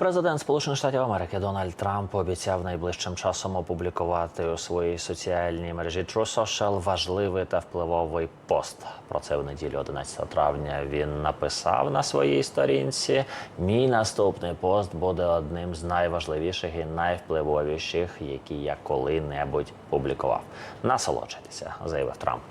Президент Сполучених Штатів Америки Дональд Трамп обіцяв найближчим часом опублікувати у своїй соціальній мережі True Social важливий та впливовий пост. Про це в неділю, 11 травня, він написав на своїй сторінці. Мій наступний пост буде одним з найважливіших і найвпливовіших, які я коли-небудь публікував. Насолоджуйтеся, заявив Трамп.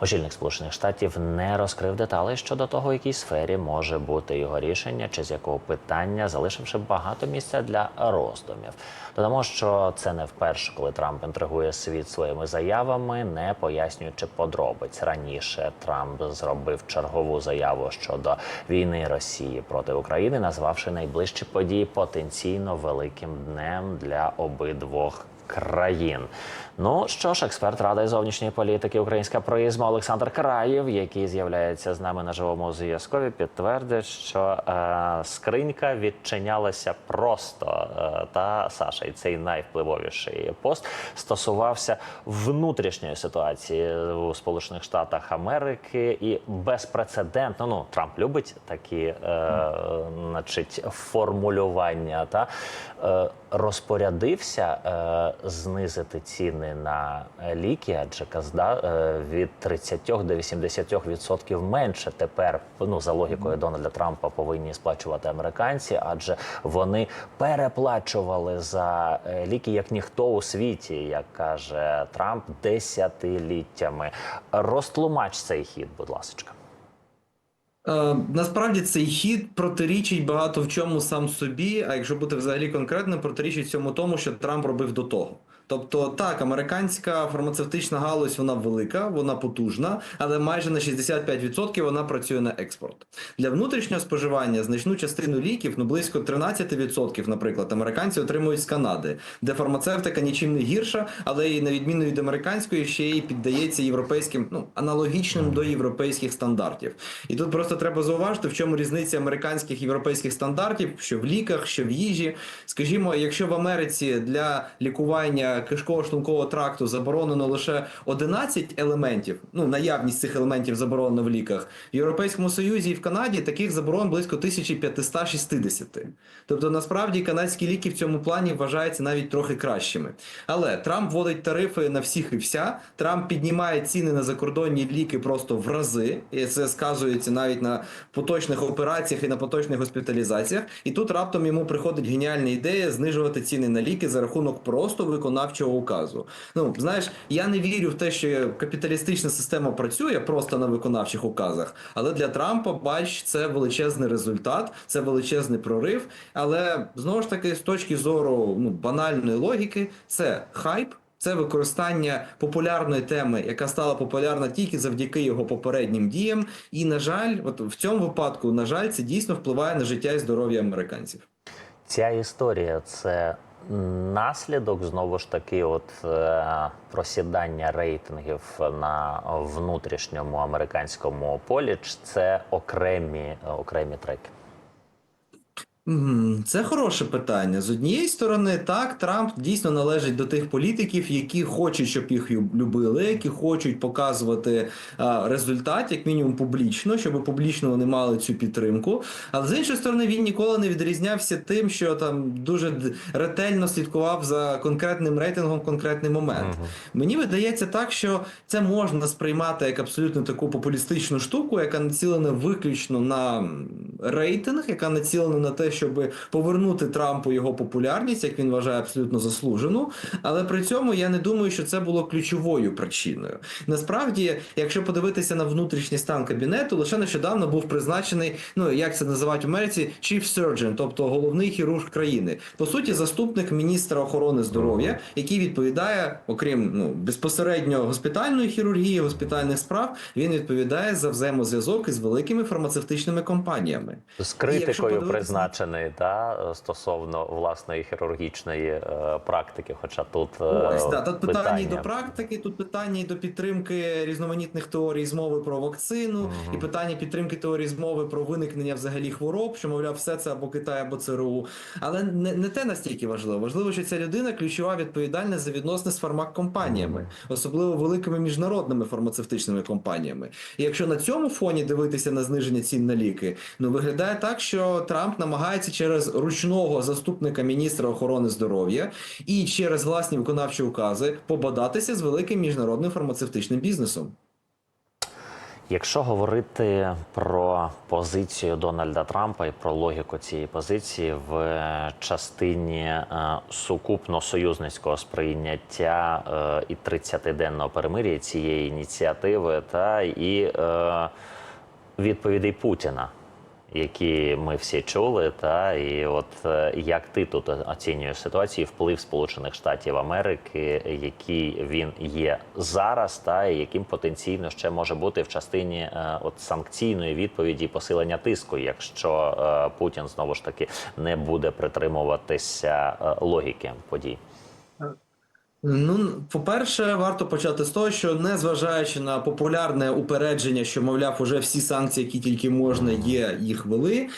Очільник Сполучених Штатів не розкрив деталей щодо того, в якій сфері може бути його рішення, чи з якого питання, залишивши багато місця для роздумів. Додамо, що це не вперше, коли Трамп інтригує світ своїми заявами, не пояснюючи подробиць. Раніше Трамп зробив чергову заяву щодо війни Росії проти України, назвавши найближчі події потенційно великим днем для обидвох країн. Ну що ж, експерт ради зовнішньої політики Українська призма Олександр Краєв, який з'являється з нами на живому зв'язкові, підтвердить, що е, скринька відчинялася просто. Е, та Саша, і цей найвпливовіший пост стосувався внутрішньої ситуації у Сполучених Штатах Америки і безпрецедентно. Ну Трамп любить такі, е, значить, формулювання та е, розпорядився е, знизити ціни на ліки, адже казда е, від 30 до 80% менше тепер. Ну за логікою Дональда Трампа повинні сплачувати американці, адже вони переплачували за е, ліки як ніхто у світі, як каже Трамп, десятиліттями. Розтлумач цей хід, будь ласка. Е, насправді цей хід протирічить багато в чому сам собі, а якщо бути взагалі конкретним, протирічить всьому тому, що Трамп робив до того. Тобто, так, американська фармацевтична галузь вона велика, вона потужна, але майже на 65% вона працює на експорт. Для внутрішнього споживання значну частину ліків, ну близько 13%, наприклад, американці отримують з Канади, де фармацевтика нічим не гірша, але і на відміну від американської ще й піддається європейським, ну аналогічним до європейських стандартів. І тут просто треба зауважити, в чому різниця американських і європейських стандартів, що в ліках, що в їжі. Скажімо, якщо в Америці для лікування кишково-шлункового тракту заборонено лише 11 елементів, ну наявність цих елементів заборонено в ліках, в Європейському Союзі і в Канаді таких заборон близько 1560. Тобто, насправді канадські ліки в цьому плані вважаються навіть трохи кращими. Але Трамп вводить тарифи на всіх і вся. Трамп піднімає ціни на закордонні ліки просто в рази, і це сказується навіть на поточних операціях і на поточних госпіталізаціях. І тут раптом йому приходить геніальна ідея знижувати ціни на ліки за рахунок просто виконавчого указу. Ну знаєш, я не вірю в те, що капіталістична система працює просто на виконавчих указах. Але для Трампа, бач, це величезний результат, це величезний прорив. Але знову ж таки, з точки зору ну, банальної логіки, це хайп. Це використання популярної теми, яка стала популярна тільки завдяки його попереднім діям. І, на жаль, от в цьому випадку, на жаль, це дійсно впливає на життя і здоров'я американців. Ця історія це наслідок знову ж таки, от е, просідання рейтингів на внутрішньому американському полі. Це окремі окремі треки? Це хороше питання. З однієї сторони, так, Трамп дійсно належить до тих політиків, які хочуть, щоб їх любили, які хочуть показувати результат, як мінімум публічно, щоб публічно вони мали цю підтримку. Але з іншої сторони, він ніколи не відрізнявся тим, що там дуже ретельно слідкував за конкретним рейтингом конкретний момент. Мгм. Мені видається так, що це можна сприймати як абсолютно таку популістичну штуку, яка націлена виключно на рейтинг, яка націлена на те, щоб повернути Трампу його популярність, як він вважає абсолютно заслужену. Але при цьому я не думаю, що це було ключовою причиною. Насправді, якщо подивитися на внутрішній стан кабінету, лише нещодавно був призначений, ну як це називають в Америці, chief surgeon, тобто головний хірург країни. По суті, заступник міністра охорони здоров'я, який відповідає, окрім ну безпосередньо госпітальної хірургії, госпітальних справ, він відповідає за взаємозв'язок із великими фармацевтичними компаніями. З критикою призначений та стосовно власної хірургічної е, практики. Хоча тут е, Ось так, тут питання і до практики, тут питання і до підтримки різноманітних теорій змови про вакцину, Мгм. і питання підтримки теорії змови про виникнення взагалі хвороб, що мовляв, все це або Китай, або ЦРУ. Але не, не те настільки важливо. Важливо, що ця людина ключова відповідальна за відносини з фармаккомпаніями, особливо великими міжнародними фармацевтичними компаніями. І якщо на цьому фоні дивитися на зниження цін на ліки, ну виглядає так, що Трамп намагається через ручного заступника міністра охорони здоров'я і через власні виконавчі укази побадатися з великим міжнародним фармацевтичним бізнесом. Якщо говорити про позицію Дональда Трампа і про логіку цієї позиції в частині е, сукупно союзницького сприйняття е, і 30-денного перемир'я цієї ініціативи, та і е, відповідей Путіна, які ми всі чули, та і от е, як ти тут оцінюєш ситуацію, вплив Сполучених Штатів Америки, який він є зараз, та і яким потенційно ще може бути в частині е, от санкційної відповіді посилення тиску, якщо е, Путін знову ж таки не буде притримуватися логіки подій. Ну, по-перше, варто почати з того, що незважаючи на популярне упередження, що мовляв, уже всі санкції, які тільки можна, є, їх вели.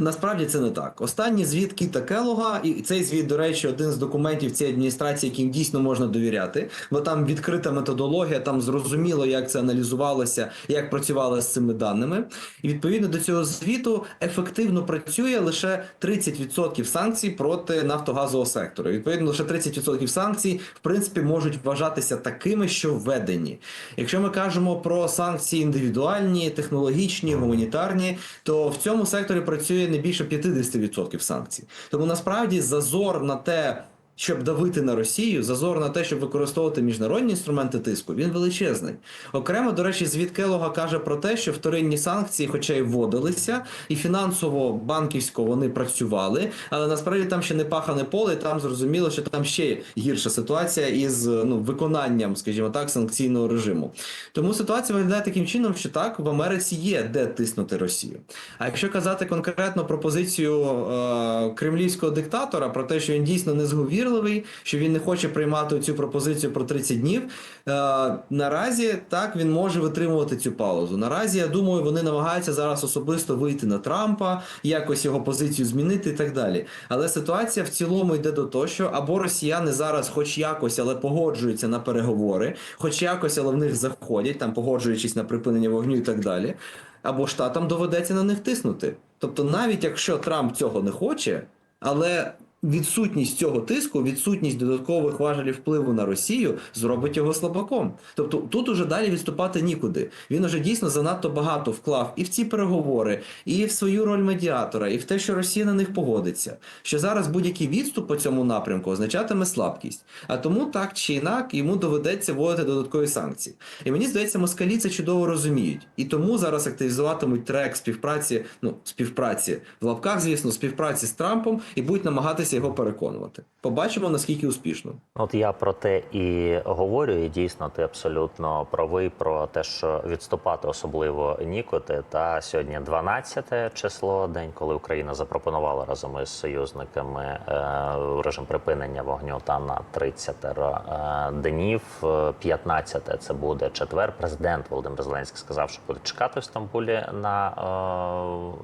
Насправді це не так. Останній звіт Кіта Келога, і цей звіт, до речі, один з документів цієї адміністрації, яким дійсно можна довіряти, бо там відкрита методологія, там зрозуміло, як це аналізувалося, як працювали з цими даними. І відповідно до цього звіту ефективно працює лише 30% санкцій проти нафтогазового сектору. Відповідно, лише 30% санкцій, в принципі, можуть вважатися такими, що введені. Якщо ми кажемо про санкції індивідуальні, технологічні, гуманітарні, то в цьому секторі працює не більше 50% санкцій. Тому насправді зазор на те. Щоб давити на Росію, зазор на те, щоб використовувати міжнародні інструменти тиску, він величезний. Окремо, до речі, звіт Келога каже про те, що вторинні санкції, хоча й вводилися, і фінансово банківсько вони працювали, але насправді там ще не пахане поле, і там зрозуміло, що там ще гірша ситуація із ну виконанням, скажімо так, санкційного режиму. Тому ситуація виглядає таким чином, що так в Америці є де тиснути Росію. А якщо казати конкретно про позицію е, кремлівського диктатора, про те, що він дійсно не зговірливий, що він не хоче приймати цю пропозицію про 30 днів, е, наразі так він може витримувати цю паузу. Наразі я думаю, вони намагаються зараз особисто вийти на Трампа, якось його позицію змінити і так далі. Але ситуація в цілому йде до того, що або росіяни зараз, хоч якось, але погоджуються на переговори, хоч якось, але в них заходять, там погоджуючись на припинення вогню і так далі. Або штатам доведеться на них тиснути. Тобто, навіть якщо Трамп цього не хоче, але відсутність цього тиску, відсутність додаткових важелів впливу на Росію зробить його слабаком. Тобто тут уже далі відступати нікуди. Він уже дійсно занадто багато вклав і в ці переговори, і в свою роль медіатора, і в те, що Росія на них погодиться. Що зараз будь-який відступ по цьому напрямку означатиме слабкість. А тому так чи інак йому доведеться вводити додаткові санкції. І мені здається, москалі це чудово розуміють. І тому зараз активізуватимуть трек співпраці, ну співпраці в лапках, звісно, співпраці з Трампом і будуть намагатися його переконувати. Побачимо наскільки успішно. От я про те і говорю, і дійсно ти абсолютно правий про те, що відступати особливо нікоти. Та сьогодні 12 число, день, коли Україна запропонувала разом із союзниками е, режим припинення вогню та на 30 е, днів. Е, 15 це буде четвер. Президент Володимир Зеленський сказав, що буде чекати в Стамбулі на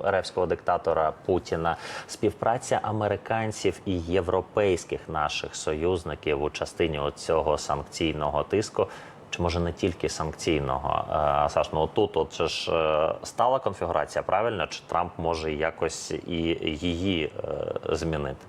е, ревського диктатора Путіна. Співпраця американців і європейських наших союзників у частині цього санкційного тиску. Чи може не тільки санкційного Е, Саш, ну тут от же ж е, стала конфігурація правильно? Чи Трамп може якось і її е, змінити?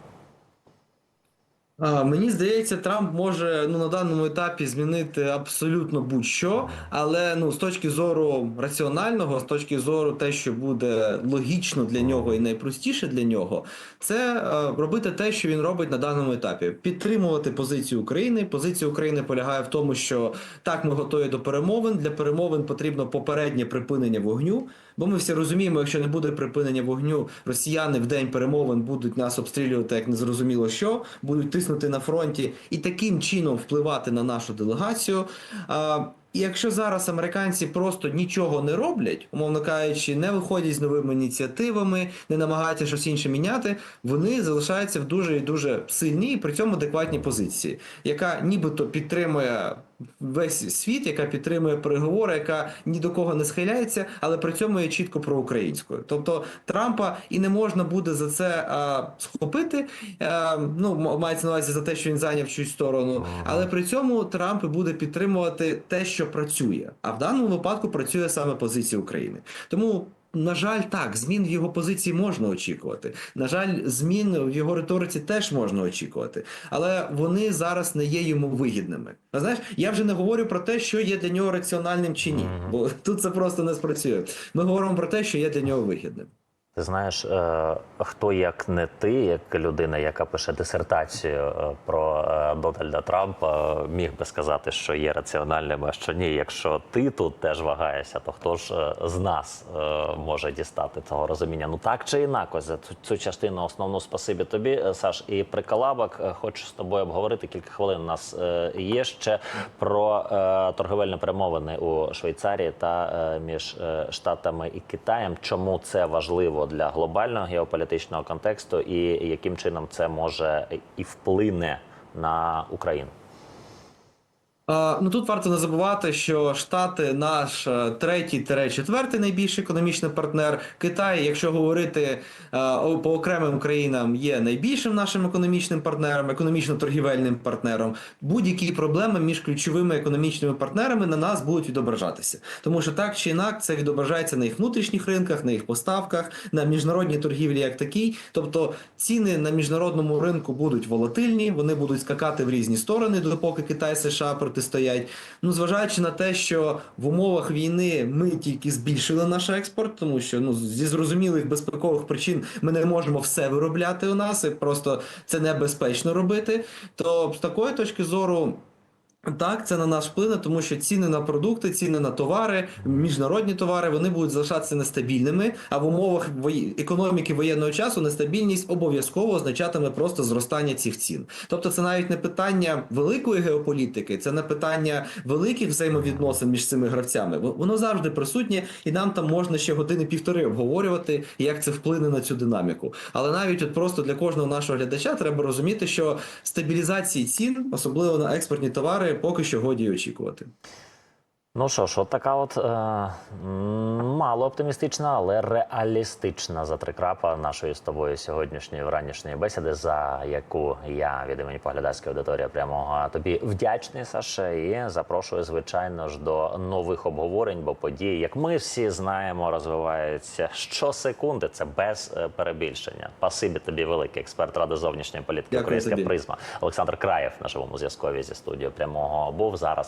Мені здається, Трамп може ну на даному етапі змінити абсолютно будь-що, але ну з точки зору раціонального, з точки зору те, що буде логічно для нього і найпростіше для нього, це е, робити те, що він робить на даному етапі: підтримувати позицію України. Позиція України полягає в тому, що так ми готові до перемовин. Для перемовин потрібно попереднє припинення вогню. Бо ми всі розуміємо, якщо не буде припинення вогню, росіяни в день перемовин будуть нас обстрілювати як незрозуміло що, будуть тиснути на фронті і таким чином впливати на нашу делегацію. І якщо зараз американці просто нічого не роблять, умовно кажучи, не виходять з новими ініціативами, не намагаються щось інше міняти, вони залишаються в дуже і дуже сильній при цьому адекватній позиції, яка нібито підтримує весь світ, яка підтримує переговори, яка ні до кого не схиляється, але при цьому є чітко проукраїнською. Тобто Трампа і не можна буде за це а, схопити. А, ну мається на увазі за те, що він зайняв чусь сторону, але при цьому Трамп буде підтримувати те, що працює. А в даному випадку працює саме позиція України. Тому на жаль, так, змін в його позиції можна очікувати. На жаль, змін в його риториці теж можна очікувати, але вони зараз не є йому вигідними. А знаєш, я вже не говорю про те, що є для нього раціональним чи ні, бо тут це просто не спрацює. Ми говоримо про те, що є для нього вигідним. Ти знаєш, е, хто як не ти, як людина, яка пише дисертацію е, про Дональда Трампа, міг би сказати, що є раціональним, а що ні. Якщо ти тут теж вагаєшся, то хто ж е, з нас е, може дістати цього розуміння? Ну так чи інакше, за цю, частину основну спасибі тобі, е, Саш. І при колабах е, хочу з тобою обговорити кілька хвилин. У нас є ще про торговельні перемовини у Швейцарії та між Штатами і Китаєм. Чому це важливо для глобального геополітичного контексту, і яким чином це може і вплине на Україну? Ну тут варто не забувати, що Штати наш е, третій четвертий найбільший економічний партнер. Китай, якщо говорити е, по окремим країнам, є найбільшим нашим економічним партнером, економічно-торгівельним партнером. Будь-які проблеми між ключовими економічними партнерами на нас будуть відображатися, тому що так чи інак це відображається на їх внутрішніх ринках, на їх поставках, на міжнародній торгівлі як такій. Тобто ціни на міжнародному ринку будуть волатильні, вони будуть скакати в різні сторони, допоки Китай США протистоять. Ну, зважаючи на те, що в умовах війни ми тільки збільшили наш експорт, тому що ну зі зрозумілих безпекових причин ми не можемо все виробляти у нас, і просто це небезпечно робити. То з такої точки зору. Так, це на нас вплине, тому що ціни на продукти, ціни на товари, міжнародні товари, вони будуть залишатися нестабільними. А в умовах економіки воєнного часу нестабільність обов'язково означатиме просто зростання цих цін. Тобто, це навіть не питання великої геополітики, це не питання великих взаємовідносин між цими гравцями. Воно завжди присутнє, і нам там можна ще години півтори обговорювати, як це вплине на цю динаміку. Але навіть от просто для кожного нашого глядача треба розуміти, що стабілізації цін, особливо на експортні товари, поки що годі очікувати. Ну що ж, от така от е, мало оптимістична, але реалістична затрикрапа нашої з тобою сьогоднішньої вранішньої бесіди, за яку я від імені поглядацької аудиторії прямого тобі вдячний, Саша, і запрошую, звичайно ж, до нових обговорень, бо події, як ми всі знаємо, розвиваються щосекунди. Це без е, перебільшення. Пасибі тобі великий експерт ради зовнішньої політики Дякую Українська тобі. призма Олександр Краєв на живому зв'язкові зі студією прямого був зараз.